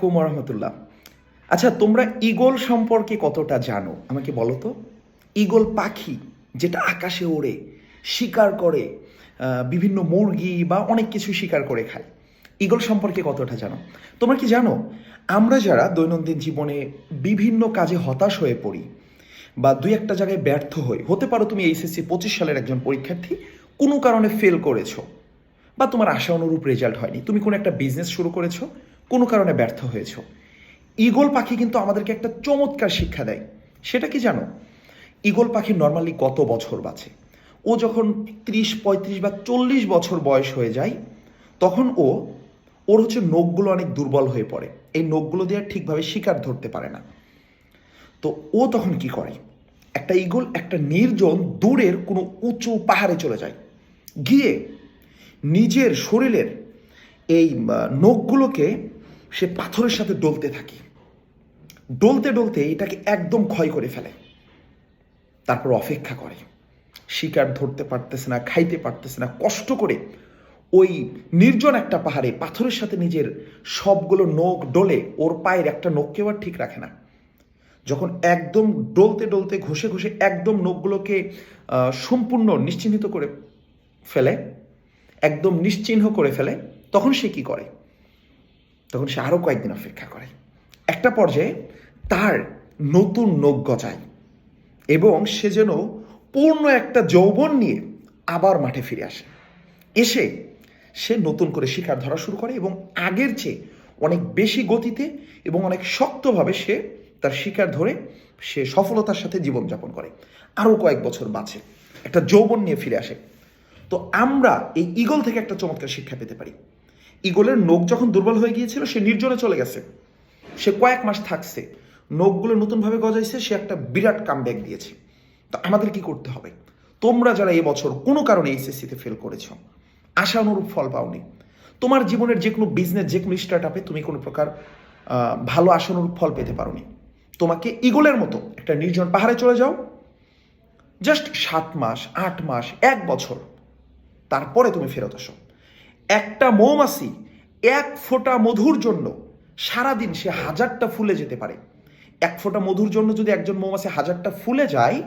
আলাইকুম রহমতুল্লাহ আচ্ছা তোমরা ইগল সম্পর্কে কতটা জানো? আমাকে বলো তো। ইগল পাখি যেটা আকাশে ওড়ে, শিকার করে বিভিন্ন মুরগি বা অনেক কিছু শিকার করে খায়। ইগল সম্পর্কে কতটা জানো? তোমরা কি জানো, আমরা যারা দৈনন্দিন জীবনে বিভিন্ন কাজে হতাশ হয়ে পড়ি বা দুই একটা জায়গায় ব্যর্থ হই, হতে পারো তুমি এইচএসসি পঁচিশ সালের একজন পরীক্ষার্থী, কোনো কারণে ফেল করেছ বা তোমার আশা অনুরূপ রেজাল্ট হয়নি, তুমি কোনো একটা বিজনেস শুরু করেছ কোনো কারণে ব্যর্থ হয়েছ। ঈগল পাখি কিন্তু আমাদেরকে একটা চমৎকার শিক্ষা দেয়। সেটা কি জানো? ঈগল পাখি নর্মালি কত বছর বাঁচে? ও যখন ত্রিশ, পঁয়ত্রিশ বা চল্লিশ বছর বয়স হয়ে যায়, তখন ও, ওর হচ্ছে নখগুলো অনেক দুর্বল হয়ে পড়ে। এই নখগুলো দিয়ে ঠিকভাবে শিকার ধরতে পারে না। তো ও তখন কি করে? একটা ঈগল, একটা নির্জন দূরের কোনো উঁচু পাহাড়ে চলে যায়। গিয়ে নিজের শরীরের এই নখগুলোকে সে পাথরের সাথে ডলতে থাকে। ডলতে ডলতে এটাকে একদম ক্ষয় করে ফেলে। তারপর অপেক্ষা করে। শিকার ধরতে পারতেছে না, খাইতে পারতেছে না। কষ্ট করে ওই নির্জন একটা পাহাড়ে পাথরের সাথে নিজের সবগুলো নখ ডলে ওর পায়ের একটা নখকেও আর ঠিক রাখে না। যখন একদম ডলতে ডলতে ঘষে ঘষে একদম নখগুলোকে সম্পূর্ণ নিশ্চিহ্নিত করে ফেলে, একদম নিশ্চিহ্ন করে ফেলে, তখন সে কি করে? তখন সে আরও কয়েকদিন অপেক্ষা করে। একটা পর্যায়ে তার নতুন নখ গজায় এবং সে যেন পূর্ণ একটা যৌবন নিয়ে আবার মাঠে ফিরে আসে। এসে সে নতুন করে শিকার ধরা শুরু করে এবং আগের চেয়ে অনেক বেশি গতিতে এবং অনেক শক্তভাবে সে তার শিকার ধরে সে সফলতার সাথে জীবনযাপন করে। আরও কয়েক বছর বাঁচে, একটা যৌবন নিয়ে ফিরে আসে। তো আমরা এই ইগল থেকে একটা চমৎকার শিক্ষা পেতে পারি। ইগলের নখ যখন দুর্বল হয়ে গিয়েছিল, সে নির্জনে চলে গেছে। সে কয়েক মাস থাকছে। নখগুলো নতুনভাবে গজাইছে, সে একটা বিরাট কাম কামব্যাক দিয়েছে। তো আমাদের কি করতে হবে? তোমরা যারা এই বছর কোনো কারণে এইচএসসিতে ফেল করেছ, আশা অনুরূপ ফল পাওনি। তোমার জীবনের যে কোনো বিজনেস যে কোনো স্টার্ট আপে তুমি কোনো প্রকার ভালো আশানুরূপ ফল পেতে পারোনি। তোমাকে ইগলের মতো একটা নির্জন পাহাড়ে চলে যাও। জাস্ট সাত মাস, আট মাস, এক বছর, তারপরে তুমি ফেরত আসো। একটা মৌমাছি এক ফোঁটা মধুর জন্য সারাদিন সে হাজারটা ফুলে যেতে পারে। এক ফোঁটা মধুর জন্য যদি একজন মৌমাছি হাজারটা ফুলে যায়,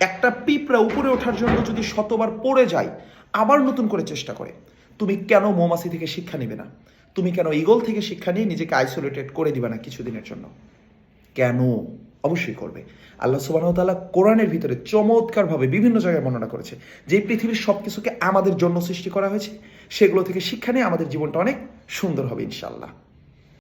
একটা পিঁপড়া উপরে ওঠার জন্য যদি শতবার পড়ে যায়, আবার নতুন করে চেষ্টা করে। তুমি কেন মৌমাছি থেকে শিক্ষা নেবে না? তুমি কেন ইগল থেকে শিক্ষা নিয়ে নিজেকে আইসোলেটেড করে দিবে না কিছুদিনের জন্য? কেন? অবশ্যই করবে। আল্লাহ সুবাহতাল্লাহ কোরআনের ভিতরে চমৎকারভাবে বিভিন্ন জায়গায় বর্ণনা করেছে। যে পৃথিবীর সব কিছুকে আমাদের জন্য সৃষ্টি করা হয়েছে, সেগুলো থেকে শিক্ষা নিয়ে আমাদের জীবনটা অনেক সুন্দর হবে ইনশাল্লাহ